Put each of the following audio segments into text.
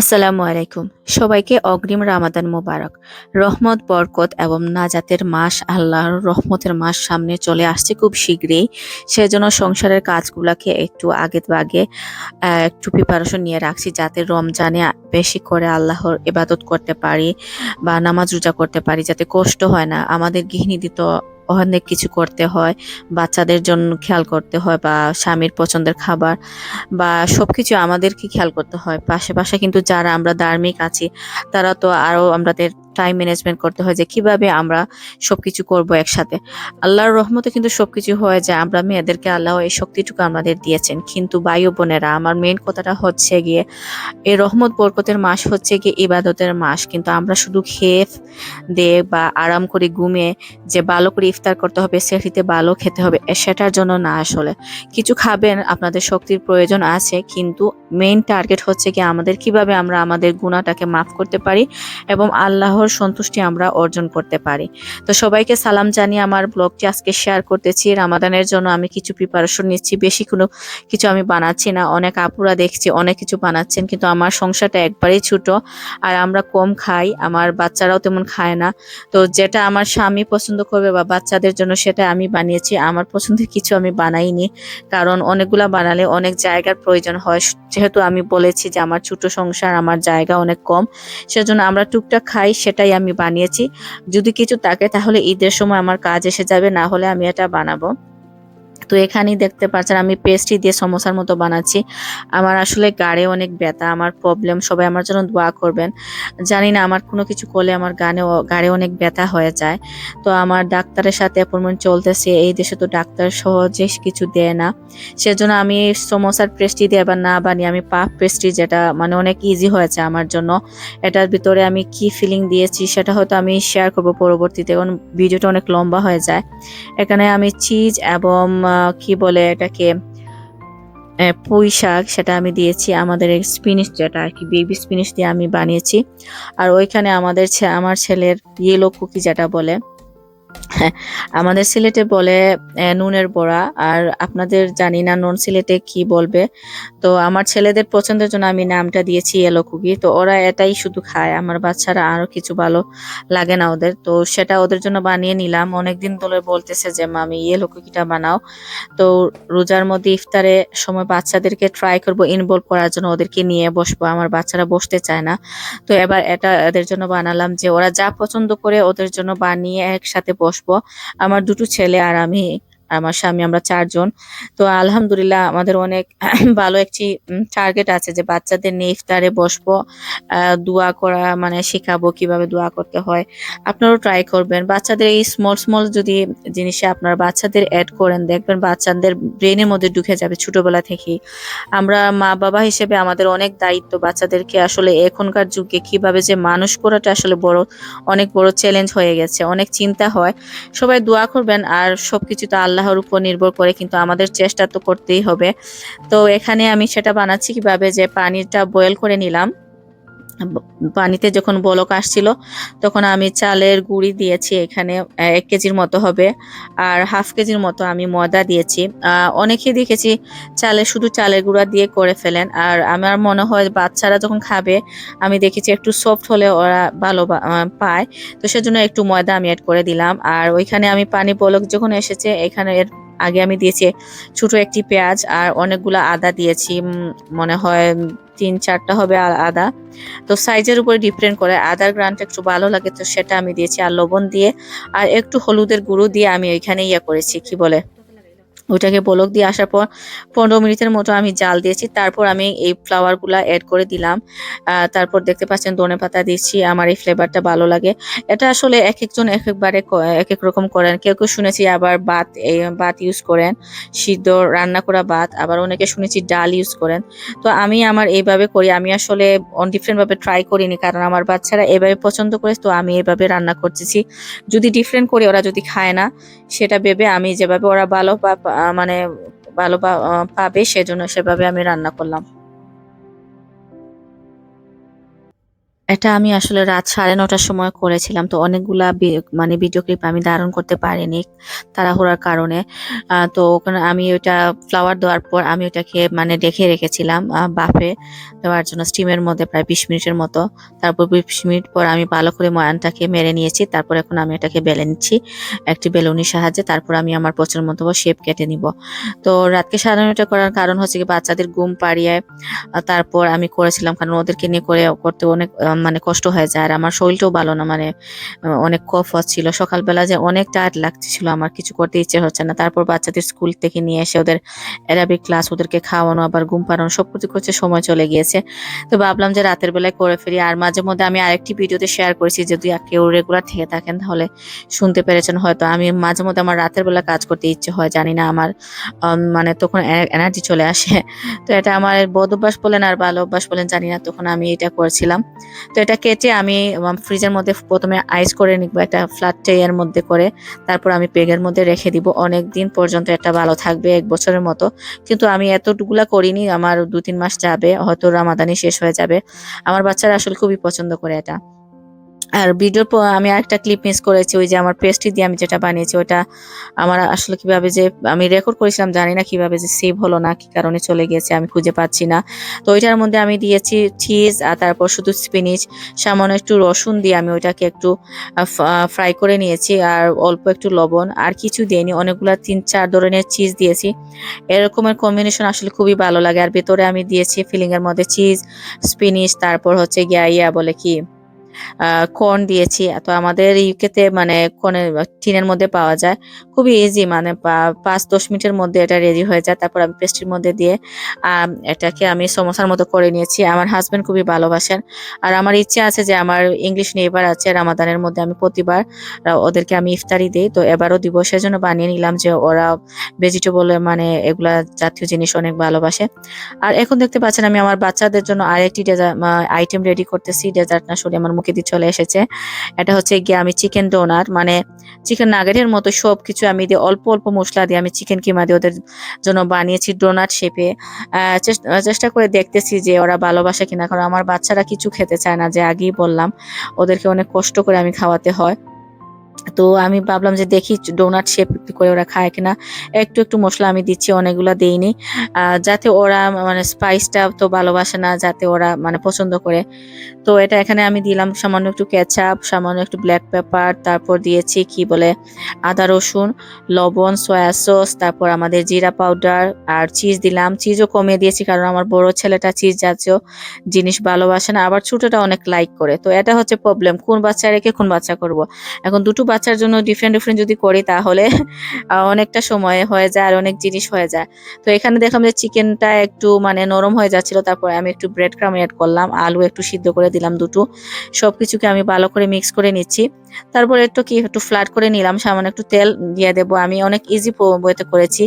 আসসালামু আলাইকুম। সবাইকে অগ্রিম রামাদান মোবারক। রহমত, বরকত এবং নাজাতের মাস আল্লাহর রহমতের মাস সামনে চলে আসছে খুব শীঘ্রই। সেজন্য সংসারের কাজগুলোকে একটু আগে আগে একটু প্রিপারেশন নিয়ে রাখছি যাতে রমজানে বেশি করে আল্লাহর ইবাদত করতে পারি বা নামাজ রোজা করতে পারি, যাতে কষ্ট হয় না। আমাদের গৃহিণীদের তো অনেক কিছু করতে হয়, বাচ্চাদের জন্য খেয়াল করতে হয় বা স্বামীর পছন্দের খাবার বা সব কিছু আমাদেরকে খেয়াল করতে হয়। পাশে পাশে কিন্তু যারা আমরা ধার্মিক আছি, তারা তো আরও আমাদের টাইম ম্যানেজমেন্ট করতে হয় যে কীভাবে আমরা সবকিছু করব একসাথে। আল্লাহর রহমতে কিন্তু সবকিছু হয়ে যায়। আমরা মেয়েদেরকে আল্লাহ এই শক্তিটুকু আমাদের দিয়েছেন। কিন্তু বায়ু বোনেরা, আমার মেন কথাটা হচ্ছে গিয়ে, এই রহমত বরকতের মাস হচ্ছে গিয়ে ইবাদতের মাস। কিন্তু আমরা শুধু খেয়ে দে বা আরাম করে ঘুমিয়ে যে ভালো করে ইফতার করতে হবে, সেটিতে ভালো খেতে হবে সেটার জন্য না আসলে। কিছু খাবেন, আপনাদের শক্তির প্রয়োজন আছে, কিন্তু মেইন টার্গেট হচ্ছে কি আমাদের কীভাবে আমরা আমাদের গুণাটাকে মাফ করতে পারি এবং আল্লাহর সন্তুষ্টি আমরা অর্জন করতে পারি। তো সবাইকে সালাম জানিয়ে আমার ব্লগটি আজকে শেয়ার করতেছি। রামাদানের জন্য আমি কিছু প্রিপারেশন নিচ্ছি। বেশি কোনো কিছু আমি বানাচ্ছি না। অনেক আপুরা দেখছি, অনেক কিছু বানাচ্ছেন, কিন্তু আমার সংসারটা একবারেই ছোট। আর আমরা কম খাই, আমার বাচ্চারাও তেমন খায় না। তো যেটা আমার স্বামী পছন্দ করবে বা বাচ্চাদের জন্য সেটা আমি বানিয়েছি। আমার পছন্দের কিছু আমি বানাইনি। কারণ অনেকগুলা বানালে অনেক জায়গার প্রয়োজন হয়। যেহেতু আমি বলেছি যে আমার ছোট সংসার, আমার জায়গা অনেক কম, সেজন্য আমরা টুকটাক খাই সেটাই আমি বানিয়েছি। যদি কিছু থাকে তাহলে ঈদের সময় আমার কাজ এসে যাবে, না হলে আমি এটা বানাবো। তো এখানেই দেখতে পাচ্ছেন, আমি পেস্ট্রি দিয়ে সমোসার মতো বানাচ্ছি। আমার আসলে গাড়ে অনেক ব্যথা, আমার প্রবলেম সবাই আমার জন্য দোয়া করবেন। জানি না, আমার কোনো কিছু করলে আমার গানে গাড়ে অনেক ব্যথা হয়ে যায়। তো আমার ডাক্তারের সাথে অ্যাপয়েন্টমেন্ট চলতেছে, এই দেশে তো ডাক্তার সহজে কিছু দেয় না। সেজন্য আমি সমোসার পেস্ট্রি দিয়ে এবার না বানিয়ে, আমি পাফ পেস্ট্রি যেটা মানে অনেক ইজি হয়েছে আমার জন্য। এটার ভিতরে আমি কি ফিলিং দিয়েছি, সেটা হয়তো আমি শেয়ার করব পরবর্তীতে, কারণ ভিডিওটা অনেক লম্বা হয়ে যায়। এখানে আমি চিজ এবং কি বলে এটাকে পুঁই শাক সেটা আমি দিয়েছি আমাদের স্পিনিশ যেটা আর কি বেবি স্পিনিশ দিয়ে আমি বানিয়েছি। আর ওইখানে আমাদের আমার ছেলের ইয়েলো কুকি যেটা বলে আমাদের সিলেটে বলে নুনের বড়া। আর আপনাদের জানি না নন সিলেটে কি বলবে। তো আমার ছেলেদের পছন্দের জন্য আমি নামটা দিয়েছি ইয়েলো কুকি তো ওরা এটাই শুধু খায়। আমার বাচ্চারা আরও কিছু ভালো লাগে না ওদের। তো সেটা ওদের জন্য বানিয়ে নিলাম। অনেকদিন ধরে বলতেছে যে, মামি ইয়েলো কুকিটা বানাও। তো রোজার মধ্যে ইফতারে সময় বাচ্চাদেরকে ট্রাই করব ইনভলভ করার জন্য ওদেরকে নিয়ে বসবো। আমার বাচ্চারা বসতে চায় না। তো এবার এটা এদের জন্য বানালাম যে, ওরা যা পছন্দ করে ওদের জন্য বানিয়ে একসাথে বসবো। আমার দুটো ছেলে আর আমি আমার স্বামী, আমরা চারজন। তো আলহামদুলিল্লাহ আমাদের অনেক ভালো একটি টার্গেট আছে যে বাচ্চাদের নিয়ে ইফতারে বসবো। দোয়া করা মানে শেখাবো কীভাবে দোয়া করতে হয়। আপনারাও ট্রাই করবেন। বাচ্চাদের এই স্মল স্মল যদি জিনিসে আপনারা বাচ্চাদের অ্যাড করেন, দেখবেন বাচ্চাদের ব্রেনের মধ্যে ঢুকে যাবে ছোটবেলা থেকেই। আমরা মা বাবা হিসেবে আমাদের অনেক দায়িত্ব বাচ্চাদেরকে আসলে এখনকার যুগে কীভাবে যে মানুষ করাটা আসলে বড়, অনেক বড় চ্যালেঞ্জ হয়ে গেছে, অনেক চিন্তা হয়। সবাই দোয়া করবেন আর সবকিছু তো আল্লাহর উপর নির্ভর করে, কিন্তু আমাদের চেষ্টা তো করতেই হবে। তো এখানে আমি সেটা বানাচ্ছি কীভাবে? যে পানিটা বয়েল করে নিলাম। পানিতে যখন বলক আসছিল তখন আমি চালের গুঁড়ি দিয়েছি এখানে এক কেজির মতো হবে আর হাফ কেজির মতো আমি ময়দা দিয়েছি। আহ, অনেকে দেখেছি চালে শুধু চালের গুঁড়া দিয়ে করে ফেলেন আর আমার মনে হয় বাচ্চারা যখন খাবে আমি দেখেছি একটু সফট হলে ওরা ভালো পায়। তো সেজন্য একটু ময়দা আমি অ্যাড করে দিলাম। আর ওইখানে আমি পানি বলক যখন এসেছে এখানে আগে আমি দিয়েছি ছোট একটি পেঁয়াজ আর অনেকগুলো আদা দিয়েছি মনে হয় তিন চারটা হবে আদা। তো সাইজের উপরে ডিপেন্ড করে, আদার গ্রানটা একটু ভালো লাগে তো সেটা আমি দিয়েছি, আর লবণ দিয়ে, আর একটু হলুদের গুঁড়ো দিয়ে আমি ওইখানে ইয়ে করেছি, কি বলে? ওইটাকে বলক দিয়ে আসার পর পনেরো মিনিটের মতো আমি জাল দিয়েছি। তারপর আমি এই ফ্লাওয়ারগুলো অ্যাড করে দিলাম। তারপর দেখতে পাচ্ছেন ধনে পাতা দিচ্ছি। আমার এই ফ্লেভারটা ভালো লাগে। এটা আসলে এক একজন এক একবারে এক এক রকম করেন। কেউ কেউ শুনেছি আবার ভাত এই ভাত ইউজ করেন। সিদ্ধ রান্না করা ভাত আবার অনেকে শুনেছি ডাল ইউজ করেন। তো আমি আমার এইভাবে করি। আমি আসলে ডিফারেন্ট ভাবে ট্রাই করিনি। কারণ আমার বাচ্চারা এভাবে পছন্দ করে, তো আমি এভাবে রান্না করতেছি। যদি ডিফারেন্ট করি, ওরা যদি খায় না, সেটা ভেবে আমি যেভাবে ওরা ভালো মানে ভালো পাবে সেজন্য সেভাবে আমি রান্না করলাম। এটা আমি আসলে রাত সাড়ে নটার সময় করেছিলাম, তো অনেকগুলা মানে ভিডিও ক্লিপ আমি ধারণ করতে পারিনি তাড়াহুড়ার কারণে। তো ওখানে আমি ওটা ফ্লাওয়ার দেওয়ার পর আমি ওটাকে মানে রেখে রেখেছিলাম বাফে দেওয়ার জন্য স্টিমের মধ্যে প্রায় বিশ মিনিটের মতো। তারপর বিশ মিনিট পর আমি ভালো করে ময়ানটাকে মেরে নিয়েছি, তারপর এখন আমি এটাকে বেলে নিচ্ছি, একটি বেলুনির সাহায্যে। তারপর আমি আমার পছন্দ মতো শেপ কেটে নিব। তো রাতকে সাড়ে নটা করার কারণ হচ্ছে কি, বাচ্চাদের ঘুম পাড়িয়ে তারপর আমি করেছিলাম, কারণ ওদেরকে নিয়ে করে করতে অনেক মানে কষ্ট হয়ে যায়। আর আমার শরীরটাও ভালো না মানে অনেক কফ হচ্ছিল। সকালবেলা যে অনেক টায়ার্ড লাগছিল আমার কিছু করতে ইচ্ছে হচ্ছে না। তারপর বাচ্চাদের স্কুল থেকে নিয়ে এসে ওদের অ্যারাবিক ক্লাস ওদেরকে খাওয়ানো, আবার ঘুম পাড়ানো সব কিছু করছে সময় চলে গিয়েছে। তো ভাবলাম যে রাতের বেলায় করে ফেরি আর মাঝে মধ্যে আমি আরেকটি ভিডিওতে শেয়ার করেছি, যদি কেউ রেগুলার থেকে থাকেন, তাহলে শুনতে পেরেছেন হয়তো। আমি মাঝে মধ্যে আমার রাতের বেলা কাজ করতে ইচ্ছে হয়, জানি না আমার মানে তখন এনার্জি চলে আসে। তো এটা আমার বদ অভ্যাস বলেন আর ভালো অভ্যাস বলেন, জানি না, তখন আমি এটা করছিলাম। তো এটা কেটে আমি ফ্রিজের মধ্যে প্রথমে আইস করে নিব, একটা ফ্ল্যাট ট্রেয়ের মধ্যে করে। তারপর আমি পেগের মধ্যে রেখে দিব। অনেক দিন পর্যন্ত এটা ভালো থাকবে, এক বছরের মতো। কিন্তু আমি এতটুকুলা করিনি, আমার দু তিন মাস যাবে, হয়তো রামাদানি শেষ হয়ে যাবে। আমার বাচ্চারা আসলে খুবই পছন্দ করে এটা। আর ভিডিওর আমি আরেকটা ক্লিপ মিস করেছি, ওই যে আমার পেস্ট্রি দিয়ে আমি যেটা বানিয়েছি, ওটা আমার আসলে কীভাবে যে আমি রেকর্ড করেছিলাম জানি না কীভাবে যে সেভ হলো না, কি কারণে চলে গিয়েছে আমি খুঁজে পাচ্ছি না। তো ওইটার মধ্যে আমি দিয়েছি চিজ আর তারপর শুধু স্পিনিচ সামান্য একটু রসুন দিয়ে আমি ওইটাকে একটু ফ্রাই করে নিয়েছি আর অল্প একটু লবণ আর কিছু দিইনি, অনেকগুলা তিন চার ধরনের চিজ দিয়েছি। এরকমের কম্বিনেশন আসলে খুবই ভালো লাগে। আর ভেতরে আমি দিয়েছি ফিলিংয়ের মধ্যে চিজ স্পিনিচ তারপর হচ্ছে গিয়া ইয়া বলে কি কর্ন দিয়েছি। তো আমাদের ইউকেতে মানে কর্ন টিনের মধ্যে পাওয়া যায়। খুবই ইজি মানে পাঁচ দশ মিনিটের মধ্যে এটা রেডি হয়ে যায়। তারপর আমি পেস্ট্রির মধ্যে দিয়ে এটাকে আমি সমোসার মতো করে নিয়েছি। আমার হাজবেন্ড খুবই ভালোবাসেন। আর আমার ইচ্ছে আছে যে আমার ইংলিশ নেইবার আছে রামাদানের মধ্যে আমি প্রতিবার ওদেরকে আমি ইফতারি দিই। তো এবারও দিব সেজন্য বানিয়ে নিলাম যে ওরা ভেজিটেবল মানে এগুলা জাতীয় জিনিস অনেক ভালোবাসে। আর এখন দেখতে পাচ্ছেন আমি আমার বাচ্চাদের জন্য আরেকটি আইটেম রেডি করতেছি। ডেজার্ট না সরি আমার দিয়ে চলে এসেছে। এটা হচ্ছে গিয়ে আমি চিকেন ডোনার মানে চিকেন নাগেটের মতো সব কিছু আমি দিয়ে অল্প অল্প মশলা দিয়ে আমি চিকেন কিমা দিয়ে ওদের জন্য বানিয়েছি ডোনাট শেপে চেষ্টা করে দেখতেছি যে ওরা ভালোবাসে কিনা, কারণ আমার বাচ্চারা কিছু খেতে চায় না, যে আগেই বললাম, ওদেরকে অনেক কষ্ট করে আমি খাওয়াতে হয়। তো আমি ভাবলাম যে দেখি ডোনাট শেপ করে ওরা খায় কিনা। একটু একটু মশলা আমি দিচ্ছি, অনেকগুলো দেইনি। যাতে ওরা মানে স্পাইসটা তো ভালোবাসে না, যাতে ওরা মানে পছন্দ করে। তো এটা এখানে আমি দিলাম সামান্য একটু কেচাপ সামান্য একটু ব্ল্যাক পেপার তারপর দিয়েছি কি বলে, আদা রসুন, লবণ সয়া সস তারপর আমাদের জিরা পাউডার আর চিজ দিলাম। চিজও কমিয়ে দিয়েছি কারণ আমার বড় ছেলেটা চিজ জাতীয় জিনিস ভালোবাসে না, আবার ছোটটা অনেক লাইক করে। তো এটা হচ্ছে প্রবলেম কোন বাচ্চা রেখে কোন বাচ্চা করব? এখন দুটো বাচ্চার জন্য ডিফারেন্ট ডিফারেন্ট যদি করি তাহলে অনেকটা সময় হয়ে যায় আর অনেক জিনিস হয়ে যায়। তো এখানে দেখলাম যে চিকেনটা একটু মানে নরম হয়ে যাচ্ছিল, তারপর আমি একটু ব্রেড ক্রাম অ্যাড করলাম, আলু একটু সিদ্ধ করে দিলাম দুটো। সবকিছুকে আমি ভালো করে মিক্স করে নিচ্ছি। তারপর একটু কি, একটু ফ্ল্যাট করে নিলাম, সামান্য একটু তেল দিয়ে দেবো। আমি অনেক ইজি বইতে করেছি।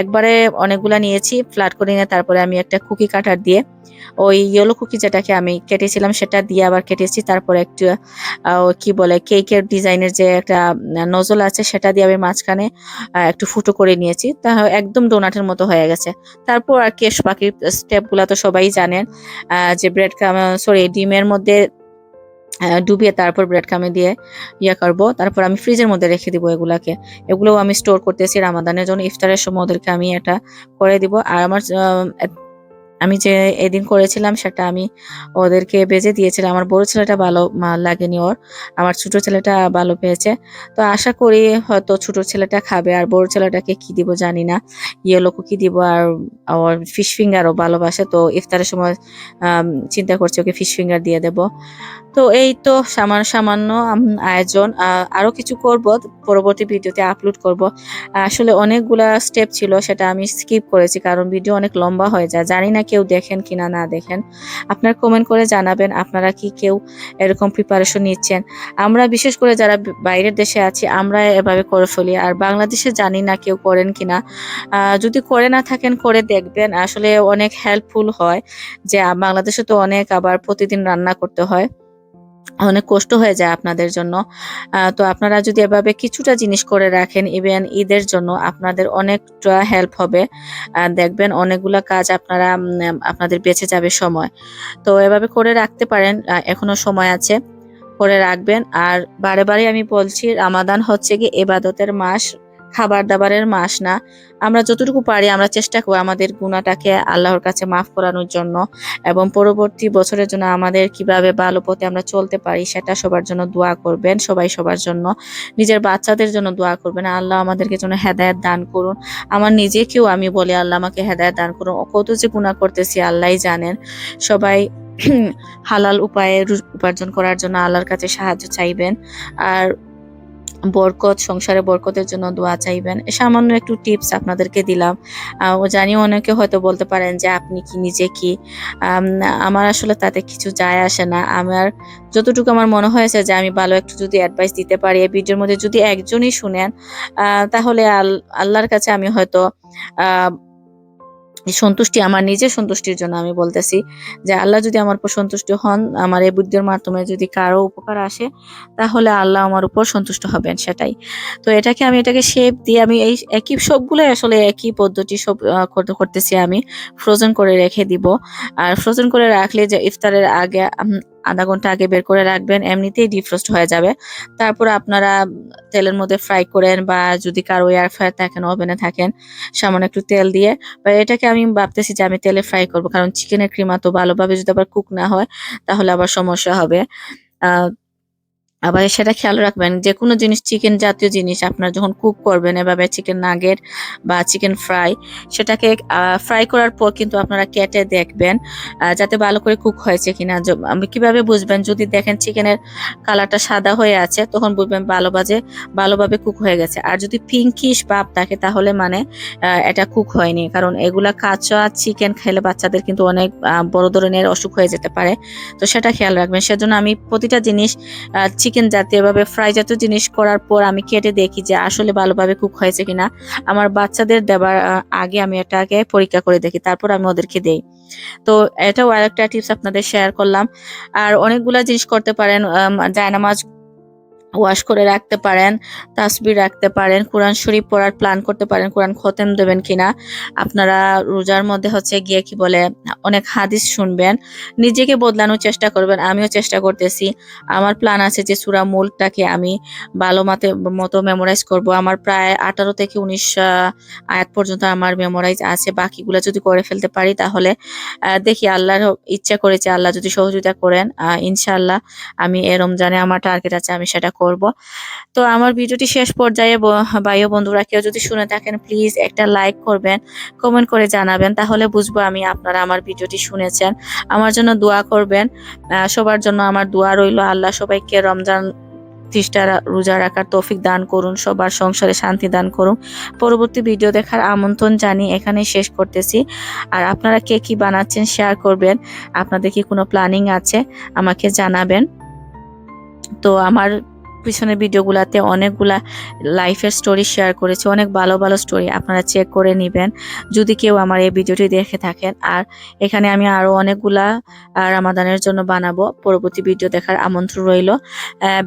একবারে অনেকগুলা নিয়েছি ফ্ল্যাট করে নিয়ে তারপরে আমি একটা কুকি কাটার দিয়ে, ওই ইয়েলো কুকি যেটাকে আমি কেটেছিলাম সেটা দিয়ে আবার কেটেছি। তারপর একটু কি বলে কেকের ডিজাইনের যে একটা নজল আছে সেটা দিয়ে আমি মাঝখানে একটু ফুটো করে নিয়েছি। তা একদম ডোনাটের মতো হয়ে গেছে। তারপর আর কেশ বাকি স্টেপগুলো তো সবাই জানেন যে ব্রেড সরি ডিমের মধ্যে ডুবিয়ে তারপর ব্রেড কামে দিয়ে ইয়ে করব। তারপর আমি ফ্রিজের মধ্যে রেখে দিব এগুলাকে। এগুলোও আমি স্টোর করতেছি রামাদানের জন্য। ইফতারের সময় ওদেরকে আমি এটা করে দিব। আর আমার আমি যে এদিন করেছিলাম সেটা আমি ওদেরকে বেজে দিয়েছিলাম। আমার বড় ছেলেটা ভালো লাগেনি ওর, আমার ছোট ছেলেটা ভালো পেয়েছে। তো আশা করি হয়তো ছোট ছেলেটা খাবে আর বড় ছেলেটাকে কি দিব জানি না। ইয়েলো কুকি দিব আর ওর ফিশ ফিঙ্গারও ভালোবাসে, তো ইফতারের সময় চিন্তা করছি ওকে ফিশ ফিঙ্গার দিয়ে দেব। তো এই তো সামান্য সামান্য আয়োজন। আরও কিছু করব। পরবর্তী ভিডিওতে আপলোড করব। আসলে অনেকগুলা স্টেপ ছিল সেটা আমি স্কিপ করেছি কারণ ভিডিও অনেক লম্বা হয়ে যায়। জানি না কেউ দেখেন কিনা না দেখেন। আপনার কমেন্ট করে জানাবেন আপনারা কি কেউ এরকম প্রিপারেশন নিচ্ছেন? আমরা বিশেষ করে যারা বাইরের দেশে আছি আমরা এভাবে করে ফেলি। আর বাংলাদেশে জানি না কেউ করেন কিনা। আহ, যদি করে না থাকেন করে দেখবেন। আসলে অনেক হেল্পফুল হয় যে বাংলাদেশে তো অনেক আবার প্রতিদিন রান্না করতে হয়। অনেক কষ্ট হয়ে যায় আপনাদের জন্য। তো আপনারা যদি এভাবে কিছুটা জিনিস করে রাখেন ইভেন ঈদের জন্য আপনাদের অনেকটা হেল্প হবে। দেখবেন অনেকগুলা কাজ আপনারা আপনাদের বেঁচে যাবে সময়। তো এভাবে করে রাখতে পারেন এখনও সময় আছে, করে রাখবেন। আর বারে বারে আমি বলছি, রামাদান হচ্ছে কি এবাদতের মাস। খাবার দাবারের মাস না। আমরা যতটুকু পারি আমরা চেষ্টা করি আমাদের গুণাটাকে আল্লাহর কাছে মাফ করানোর জন্য এবং পরবর্তী বছরের জন্য আমাদের কীভাবে ভালো পথে আমরা চলতে পারি সেটা সবার জন্য দোয়া করবেন, সবাই সবার জন্য। নিজের বাচ্চাদের জন্য দোয়া করবেন। আল্লাহ আমাদেরকে যেন হেদায়ত দান করুন। আমার নিজেকেও আমি বলি, আল্লাহ আমাকে হেদায়েত দান করুন। কত যে গুণা করতেছি আল্লাহই জানেন। সবাই হালাল উপায়ে উপার্জন করার জন্য আল্লাহর কাছে সাহায্য চাইবেন। আর বরকত, সংসারে বরকতের জন্য দোয়া চাইবেন। সামান্য একটু টিপস আপনাদেরকে দিলাম। ও জানি অনেকে হয়তো বলতে পারেন যে, আপনি কি নিজে কি? আমার আসলে তাতে কিছু যায় আসে না। আমার যতটুকু আমার মনে হয়েছে যে, আমি ভালো একটু যদি অ্যাডভাইস দিতে পারি, এই ভিডিওর মধ্যে যদি একজনই শুনেন তাহলে আল- আল্লাহর কাছে আমি হয়তো সন্তুষ্টি, আমার নিজের সন্তুষ্টির জন্য আমি বলতেছি যে আল্লাহ যদি আমার উপর সন্তুষ্ট হন, আমার এই বুদ্ধির মাধ্যমে যদি কারও উপকার আসে, তাহলে আল্লাহ আমার উপর সন্তুষ্ট হবেন সেটাই। তো এটাকে আমি, এটাকে শেপ দিয়ে আমি এই একই, সবগুলোই আসলে একই পদ্ধতি সব করতে করতেছি আমি। ফ্রোজেন করে রেখে দিব। আর ফ্রোজেন করে রাখলে যে ইফতারের আগে আধা ঘণ্টা আগে বের করে রাখবেন, এমনিতেই ডিফ্রোস্ট হয়ে যাবে। তারপর আপনারা তেলের মধ্যে ফ্রাই করেন বা যদি কারও এয়ার ফ্রায়ার থাকেন ওভেনে থাকেন, সামান্য একটু তেল দিয়ে। বা এটাকে আমি ভাবতেছি যে আমি তেলে ফ্রাই করব, কারণ চিকেনের ক্রিমা তো ভালোভাবে যদি আবার কুক না হয়, তাহলে আবার সমস্যা হবে। আবার সেটা খেয়াল রাখবেন যে কোনো জিনিস চিকেন জাতীয় জিনিস, আপনার যখন কুক করবেন এভাবে চিকেন নাগেট বা চিকেন ফ্রাই সেটাকে ফ্রাই করার পর কিন্তু আপনারা কেটে দেখবেন যাতে ভালো করে কুক হয়েছে কিনা। কীভাবে বুঝবেন? যদি দেখেন চিকেনের কালারটা সাদা হয়ে আছে, তখন বুঝবেন ভালোভাবে ভালোভাবে কুক হয়ে গেছে। আর যদি পিঙ্কিশ ভাব থাকে, তাহলে মানে এটা কুক হয়নি। কারণ এগুলা কাঁচা চিকেন খেলে বাচ্চাদের কিন্তু অনেক বড় ধরনের অসুখ হয়ে যেতে পারে। তো সেটা খেয়াল রাখবেন। সেজন্য আমি প্রতিটা জিনিস চিকেন জাতীয় ভাবে ফ্রাই জাতীয় জিনিস করার পর আমি কেটে দেখি যে আসলে ভালোভাবে কুক হয়েছে কিনা। আমার বাচ্চাদের দেবার আগে আমি এটাকে পরীক্ষা করে দেখি, তারপর আমি ওদেরকে দেই। তো এটাও আরেকটা টিপস আপনাদের শেয়ার করলাম। আর অনেকগুলা জিনিস করতে পারেন জায়নামাজ ওয়াশ করে রাখতে পারেন তাসবির রাখতে পারেন, কোরআন শরীফ পড়ার প্ল্যান করতে পারেন, কোরআন খতেম দেবেন কিনা। আপনারা রোজার মধ্যে হচ্ছে গিয়ে কি বলে, অনেক হাদিস শুনবেন, নিজেকে বদলানোর চেষ্টা করবেন, আমিও চেষ্টা করতেছি। আমার প্ল্যান আছে যে সুরা মূলটাকে আমি ভালো মতে, মতো মেমোরাইজ করব। আমার প্রায় আঠারো থেকে উনিশ আয়াত পর্যন্ত আমার মেমোরাইজ আছে। বাকিগুলো যদি করে ফেলতে পারি তাহলে দেখি আল্লাহর ইচ্ছা করেছে, আল্লাহ যদি সহযোগিতা করেন ইনশাআল্লাহ আমি এ রমজানে আমার টার্গেট আছে, আমি সেটা করব। তো আমার ভিডিওটি শেষ পর্যায়ে ব- ভাই ও বন্ধুরা কেউ যদি শুনে থাকেন প্লিজ একটা লাইক করবেন কমেন্ট করে জানাবেন, তাহলে বুঝব আমি আপনারা আমার ভিডিওটি শুনেছেন। আমার জন্য দোয়া করবেন সবার জন্য আমার দোয়া রইল। আল্লাহ সবাইকে রমজান ত্রিশটা রোজা রাখার তৌফিক দান করুন, সবার সংসারে শান্তি দান করুন। পরবর্তী ভিডিও দেখার আমন্ত্রণ জানিয়ে এখানে শেষ করতেছি। আর আপনারা কে কি বানাচ্ছেন শেয়ার করবেন, আপনাদের কি কোনো প্ল্যানিং আছে, আমাকে জানাবেন। তো আমার পিছনের ভিডিওগুলোতে অনেকগুলা লাইফের স্টোরি শেয়ার করেছি, অনেক ভালো ভালো স্টোরি আপনারা চেক করে নেবেন। যদি কেউ আমার এই ভিডিওটি দেখে থাকেন, আর এখানে আমি আরও অনেকগুলা রামাদানের জন্য বানাবো, পরবর্তী ভিডিও দেখার আমন্ত্রণ রইল।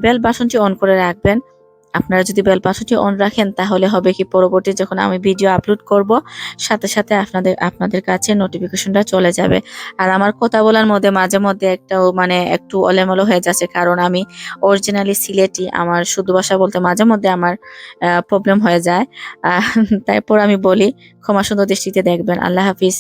বেল বাসনটি অন করে রাখবেন। আপনারা যদি বেল বাসনটি অন রাখেন, তাহলে হবে কি পরবর্তী যখন আমি ভিডিও আপলোড করব, সাথে সাথে আপনাদের আপনাদের কাছে নোটিফিকেশনটা চলে যাবে। আর আমার কথা বলার মধ্যে, মাঝে মধ্যে একটা মানে একটু অলেমলো হয়ে যাচ্ছে, কারণ আমি অরিজিনালি সিলেটি, আমার শুধু ভাষা বলতে মাঝে মধ্যে আমার প্রবলেম হয়ে যায়। তারপর আমি বলি, ক্ষমা সুন্দর দৃষ্টিতে দেখবেন। আল্লাহ হাফিজ।